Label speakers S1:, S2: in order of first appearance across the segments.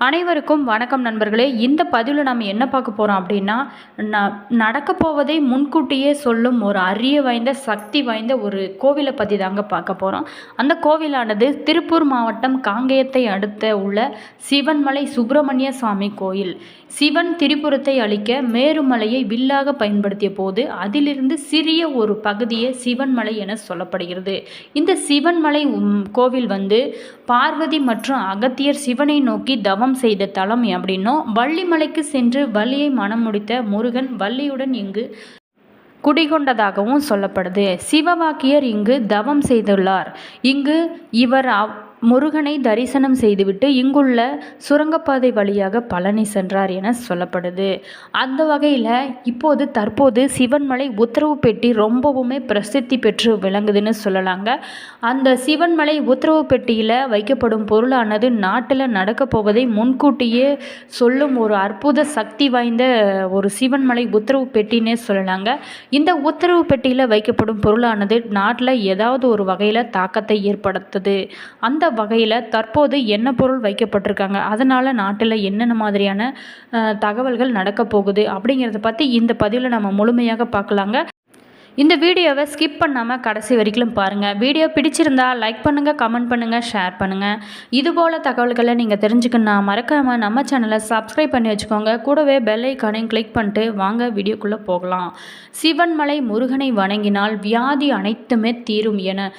S1: அனைவருக்கும் வணக்கம் நண்பர்களே. இந்த பதிவில் நம்ம என்ன பார்க்க போகிறோம் அப்படின்னா ந நடக்க போவதை முன்கூட்டியே சொல்லும் ஒரு அரிய வாய்ந்த சக்தி வாய்ந்த ஒரு கோவிலை பற்றி தாங்க பார்க்க போகிறோம் அந்த கோவிலானது திருப்பூர் மாவட்டம் காங்கேயத்தை அடுத்த உள்ள சிவன்மலை சுப்பிரமணிய சுவாமி கோயில். சிவன் திரிபுரத்தை அழிக்க மேருமலையை வில்லாக பயன்படுத்திய போது அதிலிருந்து சிறிய ஒரு பகுதியே சிவன்மலை என சொல்லப்படுகிறது. இந்த சிவன்மலை உம், கோவில் வந்து பார்வதி மற்றும் அகத்தியர் சிவனை நோக்கி தவம் செய்த தலம் அப்படின்னும் வள்ளிமலைக்கு சென்று வள்ளியை மனம் முடித்த முருகன் வள்ளியுடன் இங்கு குடிகொண்டதாகவும் சொல்லப்படுது. சிவவாக்கியர் இங்கு தவம் செய்துள்ளார். இங்கு இவர் அவ்- முருகனை தரிசனம் செய்துவிட்டு இங்குள்ள சுரங்கப்பாதை வழியாக பழனி சென்றார் என சொல்லப்படுது. அந்த வகையில் இப்போது தற்போது சிவன்மலை உத்தரவு பெட்டி ரொம்பவுமே பிரசித்தி பெற்று விளங்குதுன்னு சொல்லலாங்க. அந்த சிவன்மலை உத்தரவு பெட்டியில் வைக்கப்படும் பொருளானது நாட்டில் நடக்க போவதை முன்கூட்டியே சொல்லும் ஒரு அற்புத சக்தி வாய்ந்த ஒரு சிவன்மலை உத்தரவு பெட்டின்னே சொல்லலாங்க. இந்த உத்தரவு பெட்டியில் வைக்கப்படும் பொருளானது நாட்டில் ஏதாவது ஒரு வகையில் தாக்கத்தை ஏற்படுத்துது. அந்த வகையில் தற்போது என்ன பொருள் வைக்கப்பட்டிருக்காங்க? அதனால் நாட்டில் என்னென்ன மாதிரியான தகவல்கள் நடக்க போகுது? அப்படிங்கிறத பற்றி இந்த பதிவில் நம்ம முழுமையாக பார்க்கலாங்க. இந்த வீடியோவை ஸ்கிப் பண்ணாமல் கடைசி வரைக்கும் பாருங்கள் வீடியோ பிடிச்சிருந்தா லைக் பண்ணுங்கள் கமெண்ட் பண்ணுங்கள் ஷேர் பண்ணுங்கள் இதுபோல் தகவல்களை நீங்கள் தெரிஞ்சுக்கணுன்னா மறக்காமல் நம்ம சேனலை சப்ஸ்கிரைப் பண்ணி வச்சுக்கோங்க. கூடவே பெல் ஐக்கானையும் கிளிக் பண்ணிட்டு வாங்க வீடியோக்குள்ளே போகலாம். சிவன்மலை முருகனை வணங்கினால் வியாதி அனைத்துமே தீரும் என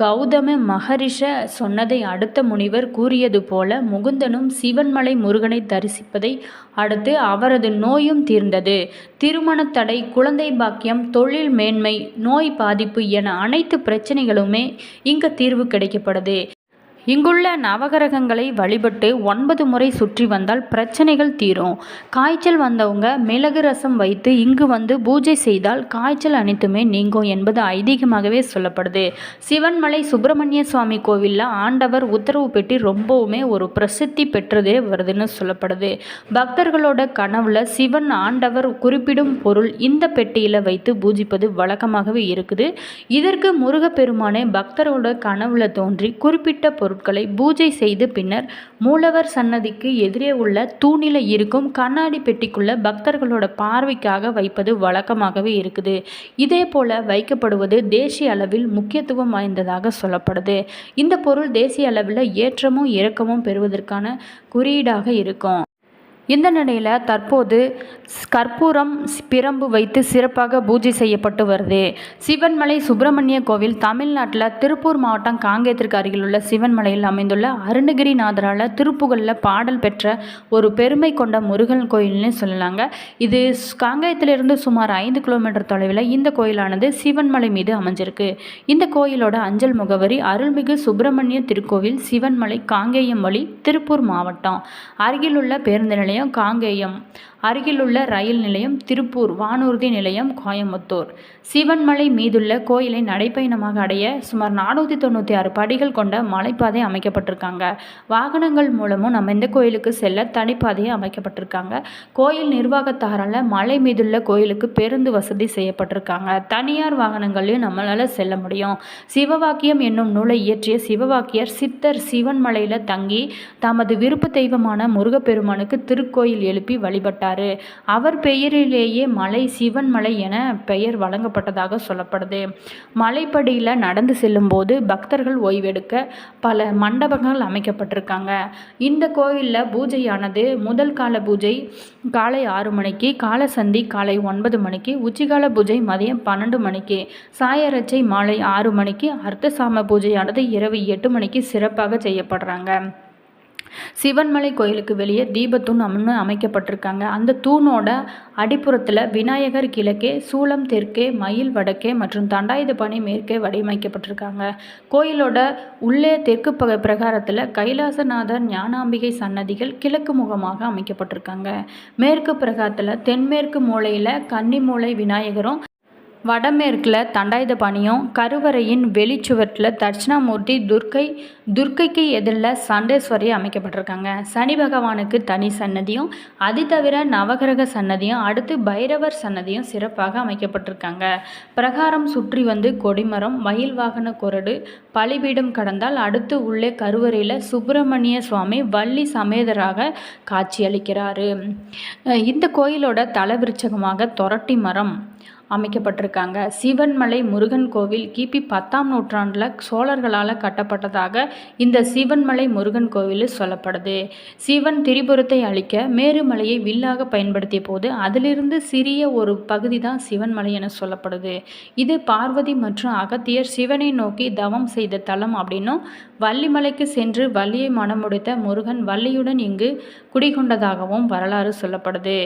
S1: கௌதம மகரிஷ சொன்னதை அடுத்த முனிவர் கூறியது போல முகுந்தனும் சிவன்மலை முருகனை தரிசிப்பதை அடுத்து அவரது நோயும் தீர்ந்தது. திருமண தடை குழந்தை பாக்கியம் தொழில் மேன்மை நோய் பாதிப்பு என அனைத்து பிரச்சனைகளுமே இங்கு தீர்வு கிடைக்கப்படுது இங்குள்ள நவகிரகங்களை வழிபட்டு ஒன்பது முறை சுற்றி வந்தால் பிரச்சனைகள் தீரும். காய்ச்சல் வந்தவங்க மிளகு ரசம் வைத்து இங்கு வந்து பூஜை செய்தால் காய்ச்சல் அனைத்துமே நீங்கும் என்பது ஐதீகமாகவே சொல்லப்படுது. சிவன்மலை சுப்பிரமணிய சுவாமி கோவிலில் ஆண்டவர் உத்தரவு பெட்டி ரொம்பவுமே ஒரு பிரசித்தி பெற்றதே வருதுன்னு சொல்லப்படுது. பக்தர்களோட கனவுல சிவன் ஆண்டவர் குறிப்பிடும் பொருள் இந்த பெட்டியில் வைத்து பூஜிப்பது வழக்கமாகவே இருக்குது. இதற்கு முருகப்பெருமானே பக்தரோட கனவுல தோன்றி குறிப்பிட்ட பொருள் பொருட்களை பூஜை செய்து பின்னர் மூலவர் சன்னதிக்கு எதிரே உள்ள தூணில இருக்கும் கண்ணாடி பெட்டிக்குள்ள பக்தர்களோட பார்வைக்காக வைப்பது வழக்கமாகவே இருக்குது. இதே போல வைக்கப்படுவது தேசிய அளவில் முக்கியத்துவம் வாய்ந்ததாக சொல்லப்படுது. இந்த பொருள் தேசிய அளவில் ஏற்றமும் இறக்கமும் பெறுவதற்கான குறியீடாக இருக்கும். இந்த நிலையில் தற்போது ஸ்- கற்பூரம் ஸ்- பிரம்பு வைத்து சிறப்பாக பூஜை செய்யப்பட்டு வருது. சிவன்மலை சுப்பிரமணிய கோவில் தமிழ்நாட்டில் திருப்பூர் மாவட்டம் காங்கேயத்திற்கு அருகிலுள்ள சிவன்மலையில் அமைந்துள்ள அருணகிரிநாதரால் திருப்புகழில் பாடல் பெற்ற ஒரு பெருமை கொண்ட முருகன் கோயில்னு சொல்லலாங்க. இது காங்கேயத்திலிருந்து சுமார் ஐந்து கிலோமீட்டர் தொலைவில் இந்த கோயிலானது சிவன்மலை மீது அமைஞ்சிருக்கு. இந்த கோயிலோட அஞ்சல் முகவரி அருள்மிகு சுப்பிரமணிய திருக்கோவில் சிவன்மலை காங்கேயம் வழி திருப்பூர் மாவட்டம். அருகிலுள்ள பேருந்து நிலையம் காங்கேயம். அருகிலுள்ள ரயில் நிலையம் திருப்பூர் வானூர்தி நிலையம் கோயம்புத்தூர். சிவன்மலை மீதுள்ள கோயிலை நடைப்பயணமாக அடைய சுமார் நானூற்றி தொண்ணூற்றி ஆறு படிகள் கொண்ட மலைப்பாதை அமைக்கப்பட்டிருக்காங்க. வாகனங்கள் மூலமும் நம்ம இந்த கோயிலுக்கு செல்ல தனிப்பாதையை அமைக்கப்பட்டிருக்காங்க. கோயில் நிர்வாகத்தாரால் மலை மீதுள்ள கோயிலுக்கு பேருந்து வசதி செய்யப்பட்டிருக்காங்க. தனியார் வாகனங்களையும் நம்மளால் செல்ல முடியும். சிவவாக்கியம் என்னும் நூலை இயற்றிய சிவவாக்கியர் சித்தர் சிவன்மலையில் தங்கி தமது விருப்ப தெய்வமான முருகப்பெருமானுக்கு திருக்கோயில் எழுப்பி வழிபட்டார். அவர் பெயரிலேயே மலை சிவன் மலை என பெயர் வழங்கப்பட்டதாக சொல்லப்படுது. மலைப்படியில் நடந்து செல்லும்போது பக்தர்கள் ஓய்வெடுக்க பல மண்டபங்கள் அமைக்கப்பட்டிருக்காங்க. இந்த கோயிலில் பூஜையானது முதல் கால பூஜை காலை ஆறு மணிக்கு காலசந்தி காலை ஒன்பது மணிக்கு உச்சிகால பூஜை மதியம் பன்னெண்டு மணிக்கு சாயரச்சை மாலை ஆறு மணிக்கு அர்த்தசாம பூஜையானது இரவு எட்டு மணிக்கு சிறப்பாக செய்யப்படுறாங்க. சிவன்மலை கோயிலுக்கு வெளியே தீபத்தூண் அம்னு அமைக்கப்பட்டிருக்காங்க. அந்த தூணோட அடிப்புறத்தில் விநாயகர் கிழக்கே சூலம் தெற்கே மயில் வடக்கே மற்றும் தண்டாயுதபாணி மேற்கே வடிவமைக்கப்பட்டிருக்காங்க. கோயிலோட உள்ளே தெற்கு பக பிரகாரத்தில் கைலாசநாதர் ஞானாம்பிகை சன்னதிகள் கிழக்கு முகமாக அமைக்கப்பட்டிருக்காங்க. மேற்கு பிரகாரத்தில் தென்மேற்கு மூலையில் கன்னிமூலை விநாயகரும் வடமேற்கில் தண்டாயுதபாணியும் கருவறையின் வெளிச்சுவற்றில் தட்சிணாமூர்த்தி துர்க்கை துர்க்கைக்கு எதிரில் சண்டேஸ்வரி அமைக்கப்பட்டிருக்காங்க. சனி பகவானுக்கு தனி சன்னதியும் அது தவிர நவகிரக சன்னதியும் அடுத்து பைரவர் சன்னதியும் சிறப்பாக அமைக்கப்பட்டிருக்காங்க. பிரகாரம் சுற்றி வந்து கொடிமரம் மயில் வாகன கொரடு பலிபீடம் கடந்தால் அடுத்து உள்ளே கருவறையில் சுப்பிரமணிய சுவாமி வள்ளி சமேதராக காட்சியளிக்கிறார். இந்த கோயிலோட தலவிருச்சகமாக தொரட்டி மரம். அமைக்கப்பட்டிருக்காங்க. சிவன்மலை முருகன் கோவில் கிபி பத்தாம் நூற்றாண்டில் சோழர்களால் கட்டப்பட்டதாக இந்த சிவன்மலை முருகன் கோவில் சொல்லப்படுது. சிவன் திரிபுரத்தை அழிக்க மேருமலையை வில்லாக பயன்படுத்திய போது அதிலிருந்து சிறிய ஒரு பகுதி தான் சிவன்மலை என சொல்லப்படுது. இது பார்வதி மற்றும் அகத்தியர் சிவனை நோக்கி தவம் செய்த தலம் அப்படின்னும் வள்ளிமலைக்கு சென்று வள்ளியை மனமுடித்த முருகன் வள்ளியுடன் இங்கு குடிகொண்டதாகவும் வரலாறு சொல்லப்படுது.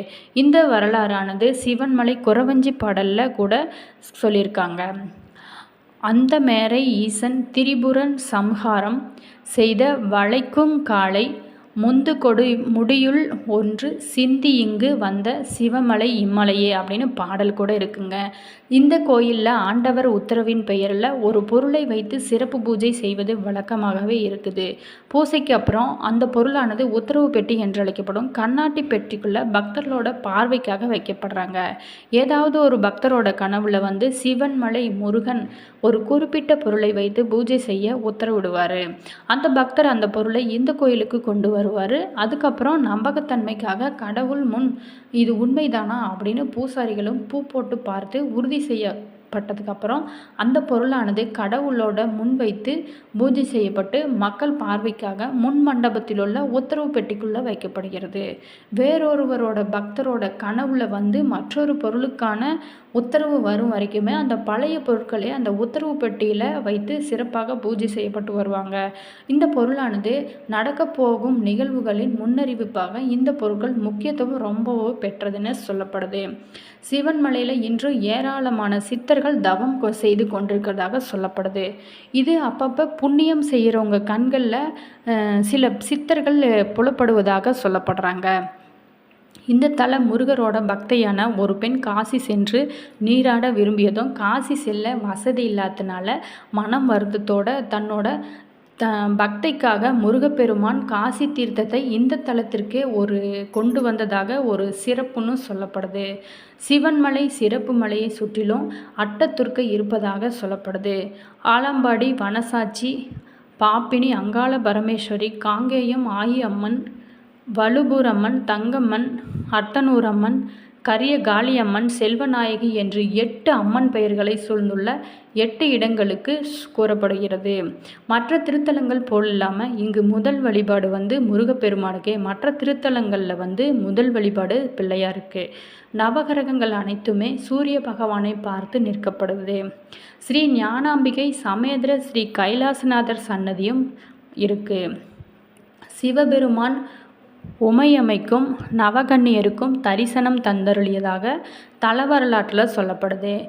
S1: இந்த வரலாறானது சிவன்மலை குறவஞ்சி பாடல் பாடலில் கூட சொல்லியிருக்காங்க அந்த மேரை ஈசன் திரிபுரன் சம்ஹாரம் செய்த வளைக்கும் காளை முந்து கொடு முடியுள் ஒன்று சிந்தி இங்கு வந்த சிவமலை இம்மலையே அப்படின்னு பாடல் கூட இருக்குங்க. இந்த கோயிலில் ஆண்டவர் உத்தரவின் பெயரில் ஒரு பொருளை வைத்து சிறப்பு பூஜை செய்வது வழக்கமாகவே இருக்குது. பூசைக்கு அப்புறம் அந்த பொருளானது உத்தரவு பெட்டி என்று அழைக்கப்படும் கண்ணாட்டி பெட்டிக்குள்ளே பக்தர்களோட பார்வைக்காக வைக்கப்படுறாங்க. ஏதாவது ஒரு பக்தரோட கனவுல வந்து சிவன் மலை முருகன் ஒரு குறிப்பிட்ட பொருளை வைத்து பூஜை செய்ய உத்தரவிடுவார். அந்த பக்தர் அந்த பொருளை இந்த கோயிலுக்கு கொண்டு வருவார். அதுக்கப்புறம் நம்பகத்தன்மைக்காக கடவுள் முன் இது உண்மைதானா? அப்படின்னு பூசாரிகளும் பூ போட்டு பார்த்து உறுதி செய்ய பட்டதுக்கப்புறம் அந்த பொருளானது கடவுளோட முன் வைத்து பூஜை செய்யப்பட்டு மக்கள் பார்வைக்காக முன் மண்டபத்தில் உள்ள உத்தரவு பெட்டிக்குள்ளே வைக்கப்படுகிறது. வேறொருவரோட பக்தரோட கனவுல வந்து மற்றொரு பொருளுக்கான உத்தரவு வரும் வரைக்குமே அந்த பழைய பொருட்களை அந்த உத்தரவு பெட்டியில் வைத்து சிறப்பாக பூஜை செய்யப்பட்டு வருவாங்க. இந்த பொருளானது நடக்கப் போகும் நிகழ்வுகளின் முன்னறிவிப்பாக இந்த பொருட்கள் முக்கியத்துவம் ரொம்பவும் பெற்றதுன்னு சொல்லப்படுது. சிவன்மலையில் இன்று ஏராளமான சித்தர்கள் தவம் கொ- செய்து கொண்டிருக்கிறதாக சொல்லப்படுது. இது அப்பப்போ புண்ணியம் செய்கிறவங்க கண்களில் சில சித்தர்கள் புலப்படுவதாக சொல்லப்படுறாங்க. இந்த தல முருகரோட பக்தையான ஒரு பெண் காசி சென்று நீராட விரும்பியதும் காசி செல்ல வசதி இல்லாதனால மனம் வருத்தத்தோட தன்னோட த பக்தைக்காக முருகப்பெருமான் காசி தீர்த்தத்தை இந்த தலத்திற்கே ஒரு கொண்டு வந்ததாக ஒரு சிறப்புன்னு சொல்லப்படுது. சிவன்மலை சிறப்பு மலையை சுற்றிலும் அட்டத்துர்க்கை இருப்பதாக சொல்லப்படுது. ஆலம்பாடி வனசாட்சி பாப்பினி அங்காள பரமேஸ்வரி காங்கேயம் ஆயி அம்மன் வலுபூரம்மன் தங்கம்மன் அட்டனூரம்மன் கரிய காளியம்மன் செல்வநாயகி என்று எட்டு அம்மன் பெயர்களை சூழ்ந்துள்ள எட்டு இடங்களுக்கு கூறப்படுகிறது. மற்ற திருத்தலங்கள் போல் இல்லாமல் இங்கு முதல் வழிபாடு வந்து முருகப்பெருமானுக்கே. மற்ற திருத்தலங்களில் வந்து முதல் வழிபாடு பிள்ளையாருக்கு. நவகிரகங்கள் அனைத்துமே சூரிய பகவானை பார்த்து நிற்கப்படுது ஸ்ரீ ஞானாம்பிகை சமேதர ஸ்ரீ கைலாசநாதர் சன்னதியும் இருக்குது சிவபெருமான் உமையமைக்கும் நவகன்னியருக்கும் தரிசனம் தந்தருளியதாக தல வரலாற்றில் சொல்லப்படுது.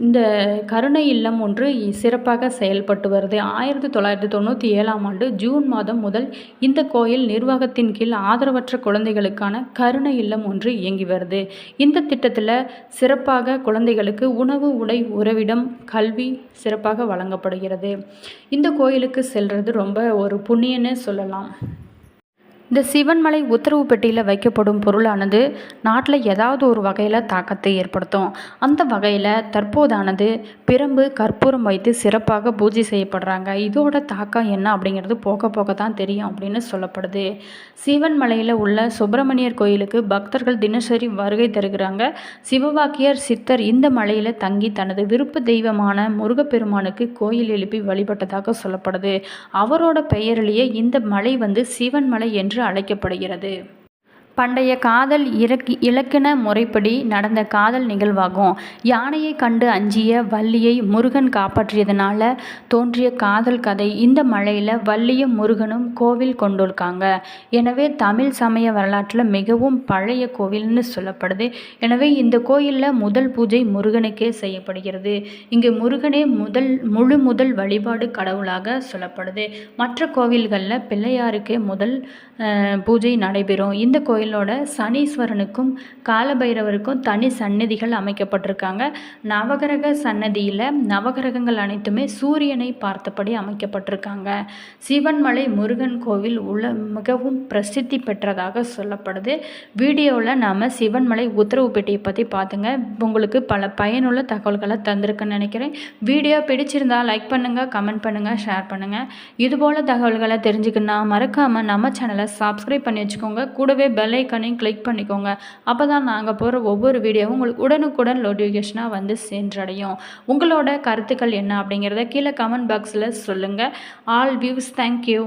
S1: இந்த கருணை இல்லம் ஒன்று சிறப்பாக செயல்பட்டு வருது. ஆயிரத்தி தொள்ளாயிரத்தி தொண்ணூற்றி ஏழாம் ஆண்டு ஜூன் மாதம் முதல் இந்த கோயில் நிர்வாகத்தின் கீழ் ஆதரவற்ற குழந்தைகளுக்கான கருணை இல்லம் ஒன்று இயங்கி வருது. இந்த திட்டத்தில் சிறப்பாக குழந்தைகளுக்கு உணவு உடை உறவிடம் கல்வி சிறப்பாக வழங்கப்படுகிறது. இந்த கோயிலுக்கு செல்வது ரொம்ப ஒரு புண்ணியன்னு சொல்லலாம். இந்த சிவன்மலை உத்தரவு பெட்டியில் வைக்கப்படும் பொருளானது நாட்டில் ஏதாவது ஒரு வகையில் தாக்கத்தை ஏற்படுத்தும். அந்த வகையில் தற்போதானது பிரம்பு கற்பூரம் வைத்து சிறப்பாக பூஜை செய்யப்படுறாங்க. இதோட தாக்கம் என்ன அப்படிங்கிறது போக போக தான் தெரியும் அப்படின்னு சொல்லப்படுது. சிவன்மலையில் உள்ள சுப்பிரமணியர் கோயிலுக்கு பக்தர்கள் தினசரி வருகை தருகிறாங்க. சிவவாக்கியர் சித்தர் இந்த மலையில் தங்கி தனது விருப்ப தெய்வமான முருகப்பெருமானுக்கு கோயில் எழுப்பி வழிபட்டதாக சொல்லப்படுது. அவரோட பெயரிலேயே இந்த மலை வந்து சிவன்மலை என்று அழைக்கப்படுகிறது. பண்டைய காதல் இறக்கி இலக்கண முறைப்படி நடந்த காதல் நிகழ்வாகும். யானையை கண்டு அஞ்சிய வள்ளியை முருகன் காப்பாற்றியதனால தோன்றிய காதல் கதை இந்த மலையில் வள்ளியும் முருகனும் கோவில் கொண்டிருக்காங்க. எனவே தமிழ் சமய வரலாற்றில் மிகவும் பழைய கோவில்னு சொல்லப்படுது. எனவே இந்த கோயிலில் முதல் பூஜை முருகனுக்கே செய்யப்படுகிறது. இங்கு முருகனே முதல் முழு முதல் வழிபாடு கடவுளாக சொல்லப்படுது. மற்ற கோவில்களில் பிள்ளையாருக்கே முதல் பூஜை நடைபெறும். இந்த கோயில் கோயிலோட சனீஸ்வரனுக்கும் காலபைரவருக்கும் தனி சன்னதிகள் அமைக்கப்பட்டிருக்காங்க. நவகிரக சன்னதியில் நவகிரகங்கள் அனைத்துமே சூரியனை பார்த்தபடி அமைக்கப்பட்டிருக்காங்க. சிவன்மலை முருகன் கோவில் உள்ள மிகவும் பிரசித்தி பெற்றதாக சொல்லப்படுது. வீடியோவில் நாம் சிவன்மலை உத்தரவுப்பேட்டையை பற்றி பார்த்துங்க உங்களுக்கு பல பயனுள்ள தகவல்களை தந்திருக்குன்னு நினைக்கிறேன். வீடியோ பிடிச்சிருந்தால் லைக் பண்ணுங்கள் கமெண்ட் பண்ணுங்கள் ஷேர் பண்ணுங்கள் இதுபோல் தகவல்களை தெரிஞ்சுக்கணுன்னா மறக்காமல் நம்ம சேனலை சப்ஸ்கிரைப் பண்ணி வச்சுக்கோங்க. கூடவே பெல் பெல்லைக்கனையும் கிளிக் பண்ணிக்கோங்க. அப்போ தான் நாங்கள் போகிற ஒவ்வொரு வீடியோவும் உங்களுக்கு உடனுக்குடன் நோட்டிஃபிகேஷனாக வந்து சென்றடையும். உங்களோட கருத்துக்கள் என்ன அப்படிங்கிறத கீழே கமெண்ட் பாக்ஸில் சொல்லுங்கள் ஆல் வியூஸ் தேங்க்யூ